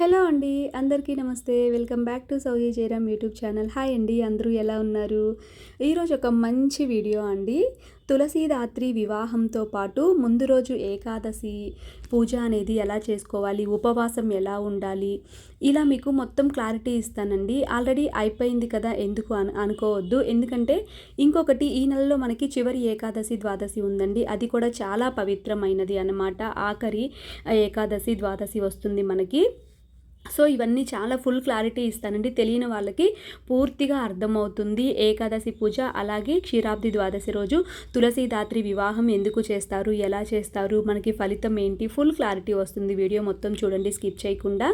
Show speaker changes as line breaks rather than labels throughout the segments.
Hello అండి అందరికీ నమస్తే. వెల్కమ్ బ్యాక్ టు సౌజీ జయరామ్ యూట్యూబ్ ఛానల్. హాయ్ అండి అందరూ ఎలా ఉన్నారు? ఈరోజు ఒక మంచి వీడియో అండి. తులసీదాత్రి వివాహంతో పాటు ముందు రోజు ఏకాదశి పూజ అనేది ఎలా చేసుకోవాలి? ఉపవాసం ఎలా ఉండాలి? ఇలా మీకు మొత్తం క్లారిటీ ఇస్తానండి. ఆల్రెడీ అయిపోయింది కదా ఎందుకు అను అనుకోవద్దు. ఎందుకంటే ఇంకొకటి ఈ నెలలో మనకి చివరి ఏకాదశి ద్వాదశి ఉందండి. అది కూడా చాలా పవిత్రమైనది అన్నమాట. ఆఖరి ఏకాదశి ద్వాదశి వస్తుంది మనకి. సో ఇవన్నీ చాలా ఫుల్ క్లారిటీ ఇస్తానండి. తెలియని వాళ్ళకి పూర్తిగా అర్థమవుతుంది. ఏకాదశి పూజ అలాగే క్షీరాబ్ది ద్వాదశి రోజు తులసీదాత్రి వివాహం ఎందుకు చేస్తారు ఎలా చేస్తారు మనకి ఫలితం ఏంటి? ఫుల్ క్లారిటీ వస్తుంది. వీడియో మొత్తం చూడండి స్కిప్ చేయకుండా.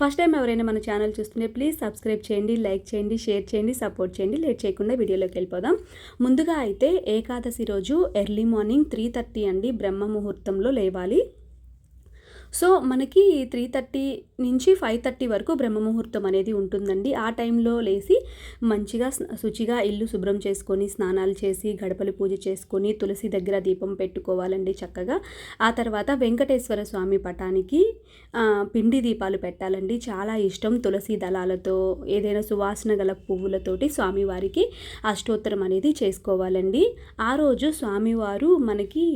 ఫస్ట్ టైం ఎవరైనా మన ఛానల్ చూస్తుంటే ప్లీజ్ సబ్స్క్రైబ్ చేయండి లైక్ చేయండి షేర్ చేయండి సపోర్ట్ చేయండి. లేట్ చేయకుండా వీడియోలోకి వెళ్ళిపోదాం. ముందుగా అయితే ఏకాదశి రోజు ఎర్లీ మార్నింగ్ త్రీ థర్టీ అండి. బ్రహ్మ ముహూర్తంలో లేవాలి. సో మనకి త్రీ థర్టీ నుంచి ఫైవ్ థర్టీ వరకు బ్రహ్మముహూర్తం అనేది ఉంటుందండి. ఆ టైంలో లేచి మంచిగా శుచిగా ఇల్లు శుభ్రం చేసుకొని స్నానాలు చేసి గడపలు పూజ చేసుకొని తులసి దగ్గర దీపం పెట్టుకోవాలండి చక్కగా. ఆ తర్వాత వెంకటేశ్వర స్వామి పటానికి పిండి దీపాలు పెట్టాలండి. చాలా ఇష్టం తులసి దళాలతో ఏదైనా సువాసన గల పువ్వులతోటి స్వామివారికి అష్టోత్తరం అనేది చేసుకోవాలండి. ఆ రోజు స్వామివారు మనకి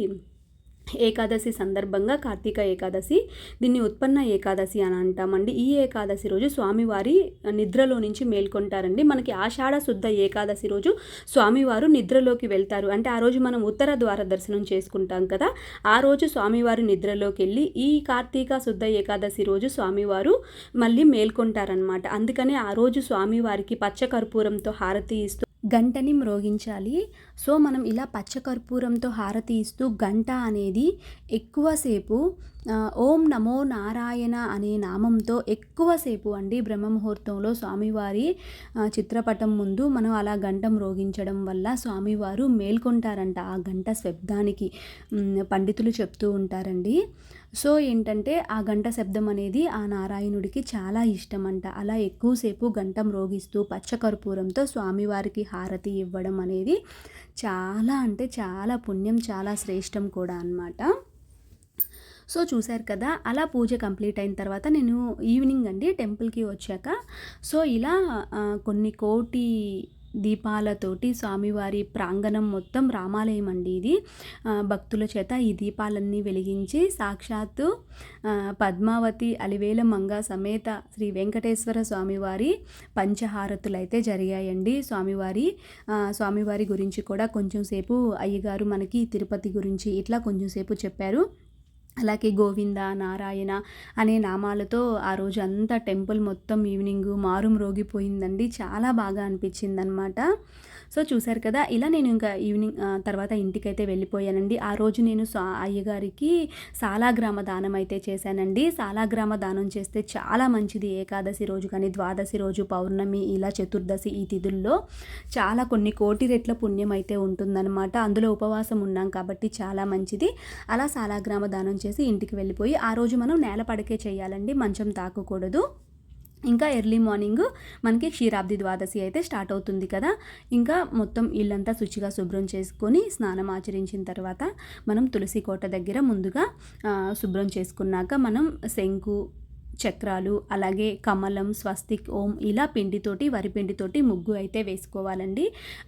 ఏకాదశి సందర్భంగా కార్తీక ఏకాదశి దీన్ని ఉత్పన్న ఏకాదశి అని అంటామండి. ఈ ఏకాదశి రోజు స్వామివారి నిద్రలో నుంచి మేల్కొంటారండి. మనకి ఆషాఢ శుద్ధ ఏకాదశి రోజు స్వామివారు నిద్రలోకి వెళ్తారు. అంటే ఆ రోజు మనం ఉత్తర ద్వార దర్శనం చేసుకుంటాం కదా ఆ రోజు స్వామివారు నిద్రలోకి వెళ్ళి ఈ కార్తీక శుద్ధ ఏకాదశి రోజు స్వామివారు మళ్ళీ మేల్కొంటారనమాట అందుకనే ఆ రోజు స్వామివారికి పచ్చ కర్పూరంతో హారతి ఇస్తూ గంటని మ్రోగించాలి. సో మనం ఇలా పచ్చకర్పూరంతో హారతి ఇస్తూ గంట అనేది ఎక్కువసేపు ఓం నమో నారాయణ అనే నామంతో ఎక్కువసేపు అండి బ్రహ్మముహూర్తంలో స్వామివారి చిత్రపటం ముందు మనం అలా గంట మ్రోగించడం వల్ల స్వామివారు మేల్కొంటారంట ఆ గంట శబ్దానికి పండితులు చెప్తూ ఉంటారండి. సో ఏంటంటే ఆ గంట శబ్దం అనేది ఆ నారాయణుడికి చాలా ఇష్టం అంట అలా ఎక్కువసేపు గంట మ్రోగిస్తూ పచ్చకర్పూరంతో స్వామివారికి హారతి ఇవ్వడం అనేది చాలా అంటే చాలా పుణ్యం చాలా శ్రేష్టం కూడా అనమాట సో చూశారు కదా అలా పూజ కంప్లీట్ అయిన తర్వాత నేను ఈవినింగ్ అండి టెంపుల్కి వచ్చాక సో ఇలా కొన్ని కోటి దీపాలతోటి స్వామివారి ప్రాంగణం మొత్తం రామాలయం అండి ఇది. భక్తుల చేత ఈ దీపాలన్నీ వెలిగించి సాక్షాత్తు పద్మావతి అలివేల మంగ సమేత శ్రీ వెంకటేశ్వర స్వామివారి పంచహారతులు అయితే జరిగాయండి. స్వామివారి స్వామివారి గురించి కూడా కొంచెం సేపు అయ్యగారు మనకి తిరుపతి గురించి ఇట్లా కొంచెం సేపు చెప్పారు. అలాగే గోవింద నారాయణ అనే నామాలతో ఆ రోజు అంతా టెంపుల్ మొత్తం ఈవినింగ్ మారుమ్రోగిపోయిందండి. చాలా బాగా అనిపించింది అనమాట సో చూశారు కదా ఇలా నేను ఇంకా ఈవినింగ్ తర్వాత ఇంటికైతే వెళ్ళిపోయానండి. ఆ రోజు నేను అయ్యగారికి సాలాగ్రామ దానం అయితే చేశానండి. సాలాగ్రామ దానం చేస్తే చాలా మంచిది. ఏకాదశి రోజు కానీ ద్వాదశి రోజు పౌర్ణమి ఇలా చతుర్దశి ఈ తిథుల్లో చాలా కొన్ని కోటి రెట్ల పుణ్యం అయితే ఉంటుందన్నమాట. అందులో ఉపవాసం ఉన్నాం కాబట్టి చాలా మంచిది. అలా సాలాగ్రామ దానం చేసి ఇంటికి వెళ్ళిపోయి ఆ రోజు మనం నేల పడకే చేయాలండి. మంచం తాకకూడదు. ఇంకా ఎర్లీ మార్నింగ్ మనకి క్షీరాబ్ది ద్వాదశి అయితే స్టార్ట్ అవుతుంది కదా. ఇంకా మొత్తం ఇల్లంతా శుచిగా శుభ్రం చేసుకొని స్నానం ఆచరించిన తర్వాత మనం తులసి కోట దగ్గర ముందుగా శుభ్రం చేసుకున్నాక మనం శంకు చక్రాలు అలాగే కమలం స్వస్తిక్ ఓం ఇలా పిండితోటి వరిపిండితోటి ముగ్గు అయితే వేసుకోవాలండి.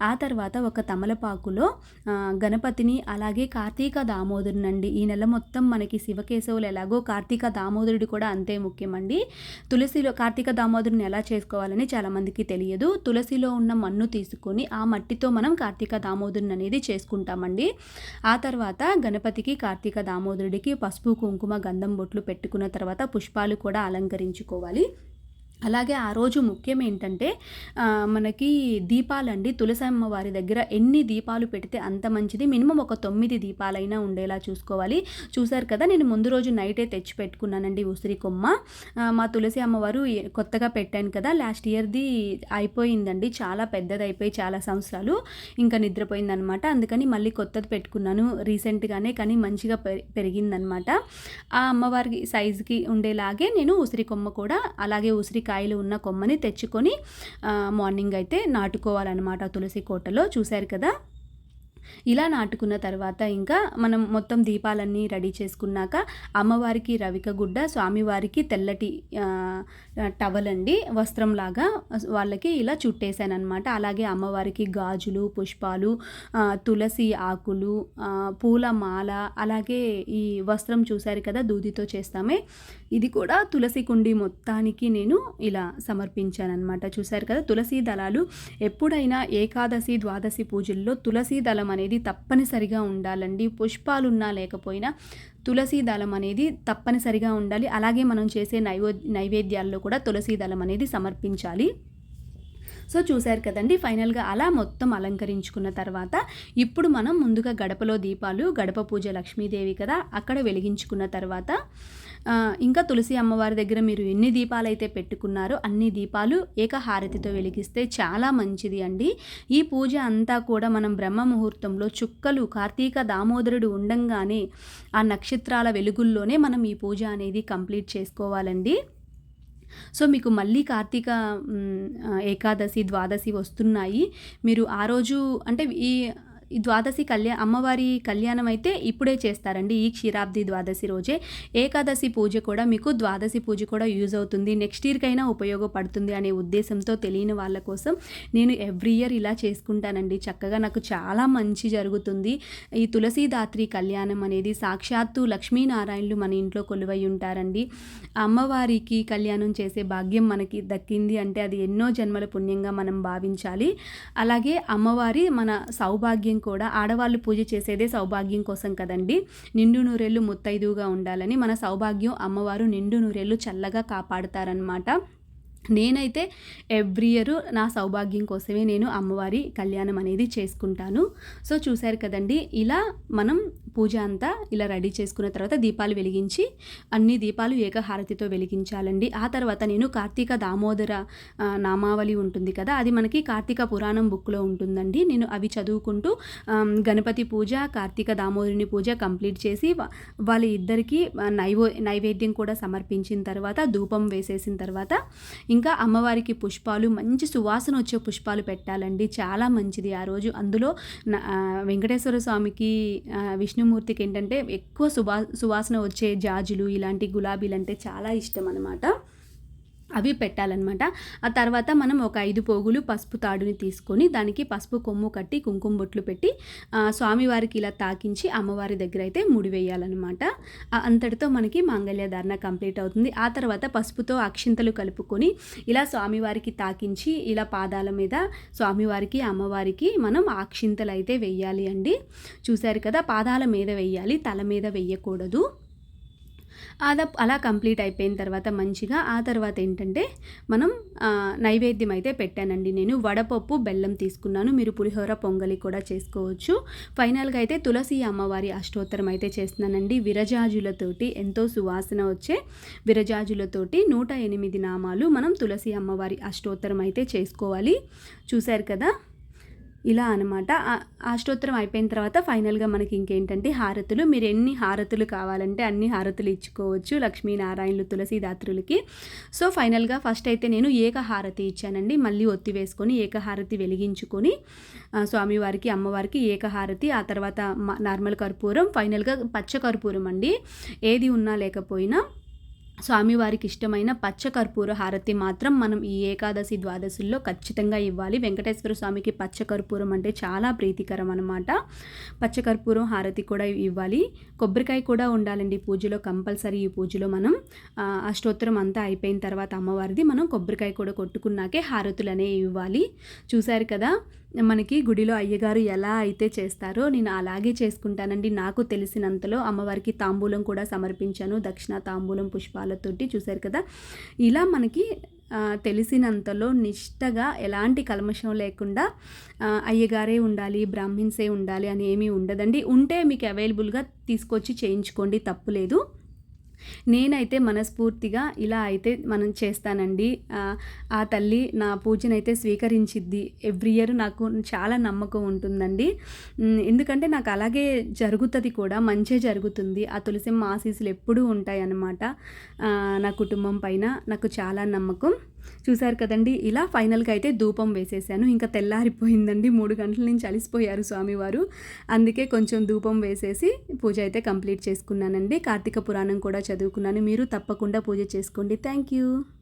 ఆ తర్వాత ఒక తమలపాకులో గణపతిని అలాగే కార్తీక దామోదరునండి. ఈ నెల మొత్తం మనకి శివకేశవులు ఎలాగో కార్తీక దామోదరుడు కూడా అంతే ముఖ్యమండి. తులసిలో కార్తీక దామోదరుని ఎలా చేసుకోవాలని చాలామందికి తెలియదు. తులసిలో ఉన్న మన్ను తీసుకొని ఆ మట్టితో మనం కార్తీక దామోదరుని అనేది చేసుకుంటామండి. ఆ తర్వాత గణపతికి కార్తీక దామోదరుడికి పసుపు కుంకుమ గంధం బొట్లు పెట్టుకున్న తర్వాత పుష్పాలు కూడా కూడా అలంకరించుకోవాలి. అలాగే ఆ రోజు ముఖ్యం ఏంటంటే మనకి దీపాలండి. తులసి అమ్మవారి దగ్గర ఎన్ని దీపాలు పెడితే అంత మంచిది. మినిమం ఒక తొమ్మిది దీపాలైనా ఉండేలా చూసుకోవాలి. చూశారు కదా నేను ముందు రోజు నైటే తెచ్చి పెట్టుకున్నానండి ఉసిరి కొమ్మ. మా తులసి అమ్మవారు కొత్తగా పెట్టాను కదా లాస్ట్ ఇయర్ది అయిపోయిందండి. చాలా పెద్దది అయిపోయి చాలా సంవత్సరాలు ఇంకా నిద్రపోయిందనమాట. అందుకని మళ్ళీ కొత్తది పెట్టుకున్నాను రీసెంట్గానే కానీ మంచిగా పెరిగిందనమాట. ఆ అమ్మవారి సైజుకి ఉండేలాగే నేను ఉసిరి కొమ్మ కూడా అలాగే ఉసిరి కాయలు ఉన్న కొమ్మని తెచ్చుకొని మార్నింగ్ అయితే నాటుకోవాలన్నమాట తులసి కోటలో. చూశారు కదా? ఇలా నాటుకున్న తర్వాత ఇంకా మనం మొత్తం దీపాలన్నీ రెడీ చేసుకున్నాక అమ్మవారికి రవిక గుడ్డ స్వామివారికి తెల్లటి టవల్ అండి వస్త్రంలాగా వాళ్ళకి ఇలా చుట్టేశాను అనమాట అలాగే అమ్మవారికి గాజులు పుష్పాలు తులసి ఆకులు పూల మాల అలాగే ఈ వస్త్రం చూశారు కదా దూదితో చేస్తామే. ఇది కూడా తులసి కుండి మొత్తానికి నేను ఇలా సమర్పించాను అనమాట చూశారు కదా తులసి దళాలు ఎప్పుడైనా ఏకాదశి ద్వాదశి పూజల్లో తులసి దళం అనేది తప్పనిసరిగా ఉండాలండి. పుష్పాలున్నా లేకపోయినా తులసి దళం అనేది తప్పనిసరిగా ఉండాలి. అలాగే మనం చేసే నైవో నైవేద్యాల్లో కూడా తులసి దళం అనేది సమర్పించాలి. సో చూశారు కదండి ఫైనల్గా అలా మొత్తం అలంకరించుకున్న తర్వాత ఇప్పుడు మనం ముందుగా గడపలో దీపాలు గడప పూజ లక్ష్మీదేవి కదా అక్కడ వెలిగించుకున్న తర్వాత ఇంకా తులసి అమ్మవారి దగ్గర మీరు ఎన్ని దీపాలు అయితే పెట్టుకున్నారో అన్ని దీపాలు ఏకహారతితో వెలిగిస్తే చాలా మంచిది అండి. ఈ పూజ అంతా కూడా మనం బ్రహ్మ ముహూర్తంలో చుక్కలు కార్తీక దామోదరుడు ఉండంగానే ఆ నక్షత్రాల వెలుగుల్లోనే మనం ఈ పూజ అనేది కంప్లీట్ చేసుకోవాలండి. సో మీకు మళ్ళీ కార్తీక ఏకాదశి ద్వాదశి వస్తున్నాయి. మీరు ఆ రోజు అంటే ఈ ద్వాదశి కళ్యాణ అమ్మవారి కళ్యాణం అయితే ఇప్పుడే చేస్తారండి. ఈ క్షీరాబ్ది ద్వాదశి రోజే. ఏకాదశి పూజ కూడా మీకు ద్వాదశి పూజ కూడా యూజ్ అవుతుంది. నెక్స్ట్ ఇయర్కైనా ఉపయోగపడుతుంది అనే ఉద్దేశంతో తెలియని వాళ్ళ కోసం నేను ఎవ్రీ ఇయర్ ఇలా చేసుకుంటానండి. చక్కగా నాకు చాలా మంచి జరుగుతుంది. ఈ తులసీదాత్రి కళ్యాణం అనేది సాక్షాత్తు లక్ష్మీనారాయణులు మన ఇంట్లో కొలువై ఉంటారండి. అమ్మవారికి కళ్యాణం చేసే భాగ్యం మనకి దక్కింది అంటే అది ఎన్నో జన్మల పుణ్యంగా మనం భావించాలి. అలాగే అమ్మవారి మన సౌభాగ్యం కూడా ఆడవాళ్ళు పూజ చేసేదే సౌభాగ్యం కోసం కదండి. నిండు నూరేళ్ళు ముత్తైదువుగా ఉండాలని మన సౌభాగ్యం అమ్మవారు నిండు నూరేళ్ళు చల్లగా కాపాడుతారనమాట నేనైతే ఎవ్రీ ఇయర్ నా సౌభాగ్యం కోసమే నేను అమ్మవారి కళ్యాణం అనేది చేసుకుంటాను. సో చూశారు కదండి ఇలా మనం పూజ అంతా ఇలా రెడీ చేసుకున్న తర్వాత దీపాలు వెలిగించి అన్ని దీపాలు ఏకహారతితో వెలిగించాలండి. ఆ తర్వాత నేను కార్తీక దామోదర నామావళి ఉంటుంది కదా అది మనకి కార్తీక పురాణం బుక్లో ఉంటుందండి. నేను అవి చదువుకుంటూ గణపతి పూజ కార్తీక దామోదరుని పూజ కంప్లీట్ చేసి వాళ్ళ ఇద్దరికీ నైవో నైవేద్యం కూడా సమర్పించిన తర్వాత ధూపం వేసేసిన తర్వాత ఇంకా అమ్మవారికి పుష్పాలు మంచి సువాసన వచ్చే పుష్పాలు పెట్టాలండి. చాలా మంచిది ఆ రోజు. అందులో వెంకటేశ్వర స్వామికి విష్ణుమూర్తికి ఏంటంటే ఎక్కువ సువా సువాసన వచ్చే జాజులు ఇలాంటి గులాబీలు అంటే చాలా ఇష్టం అనమాట అవి పెట్టాలన్నమాట. ఆ తర్వాత మనం ఒక ఐదు పోగులు పసుపు తాడుని తీసుకొని దానికి పసుపు కొమ్ము కట్టి కుంకుమ బొట్లు పెట్టి స్వామివారికి ఇలా తాకించి అమ్మవారి దగ్గర అయితే ముడివేయాలన్నమాట అంతటితో మనకి మాంగళ్య ధారణ కంప్లీట్ అవుతుంది. ఆ తర్వాత పసుపుతో అక్షింతలు కలుపుకొని ఇలా స్వామివారికి తాకించి ఇలా పాదాల మీద స్వామివారికి అమ్మవారికి మనం అక్షింతలు అయితే వెయ్యాలి అండి. చూశారు కదా పాదాల మీద వెయ్యాలి తల మీద వెయ్యకూడదు అలా అలా కంప్లీట్ అయిపోయిన తర్వాత మంచిగా ఆ తర్వాత ఏంటంటే మనం నైవేద్యం అయితే పెట్టానండి. నేను వడపప్పు బెల్లం తీసుకున్నాను. మీరు పులిహోర పొంగలి కూడా చేసుకోవచ్చు. ఫైనల్గా అయితే తులసి అమ్మవారి అష్టోత్తరం అయితే చేస్తున్నానండి. విరజాజులతోటి ఎంతో సువాసన వచ్చే విరజాజులతోటి నూట ఎనిమిది నామాలు మనం తులసి అమ్మవారి అష్టోత్తరం అయితే చేసుకోవాలి. చూశారు కదా? ఇలా అనమాట అష్టోత్తరం అయిపోయిన తర్వాత ఫైనల్గా మనకి ఇంకేంటంటే హారతులు. మీరు ఎన్ని హారతులు కావాలంటే అన్ని హారతులు ఇచ్చుకోవచ్చు లక్ష్మీనారాయణులు తులసీదాత్రులకి. సో ఫైనల్గా ఫస్ట్ అయితే నేను ఏకహారతి ఇచ్చానండి. మళ్ళీ ఒత్తి వేసుకొని ఏకహారతి వెలిగించుకొని స్వామివారికి అమ్మవారికి ఏకహారతి ఆ తర్వాత నార్మల్ కర్పూరం ఫైనల్గా పచ్చ కర్పూరం అండి. ఏది ఉన్నా లేకపోయినా స్వామివారికి ఇష్టమైన పచ్చకర్పూర హారతి మాత్రం మనం ఈ ఏకాదశి ద్వాదశుల్లో ఖచ్చితంగా ఇవ్వాలి. వెంకటేశ్వర స్వామికి పచ్చకర్పూరం అంటే చాలా ప్రీతికరం అనమాట పచ్చకర్పూరం హారతి కూడా ఇవ్వాలి. కొబ్బరికాయ కూడా ఉండాలండి పూజలో కంపల్సరీ ఈ పూజలో మనం. అష్టోత్తరం అంతా అయిపోయిన తర్వాత అమ్మవారిది మనం కొబ్బరికాయ కూడా కొట్టుకున్నాకే హారతులు అనేవి ఇవ్వాలి. చూశారు కదా? మనకి గుడిలో అయ్యగారు ఎలా అయితే చేస్తారో నేను అలాగే చేసుకుంటానండి. నాకు తెలిసినంతలో అమ్మవారికి తాంబూలం కూడా సమర్పించాను. దక్షిణ తాంబూలం పుష్పాలతోటి చూశారు కదా. ఇలా మనకి తెలిసినంతలో నిష్టగా ఎలాంటి కల్మషం లేకుండా అయ్యగారే ఉండాలి బ్రాహ్మిన్సే ఉండాలి అని ఏమీ ఉండదండి. ఉంటే మీకు అవైలబుల్గా తీసుకొచ్చి చేయించుకోండి తప్పులేదు నేనైతే మనస్ఫూర్తిగా ఇలా అయితే మనం చేస్తానండి. ఆ తల్లి నా పూజనైతే స్వీకరించిద్ది. ఎవ్రీ ఇయర్ నాకు చాలా నమ్మకం ఉంటుందండి. ఎందుకంటే నాకు అలాగే జరుగుతుంది కూడా మంచే జరుగుతుంది. ఆ తులసిమ్మ ఆశీస్సులు ఎప్పుడూ ఉంటాయన్నమాట. నా కుటుంబం పైన నాకు చాలా నమ్మకం. చూశారు కదండి ఇలా ఫైనల్గా అయితే ధూపం వేసేసాను. ఇంకా తెల్లారిపోయిందండి మూడు గంటల నుంచి అలిసిపోయారు స్వామివారు. అందుకే కొంచెం ధూపం వేసేసి పూజ అయితే కంప్లీట్ చేసుకున్నానండి. కార్తీక పురాణం కూడా చదువుకున్నాను. మీరు తప్పకుండా పూజ చేసుకోండి. Thank you.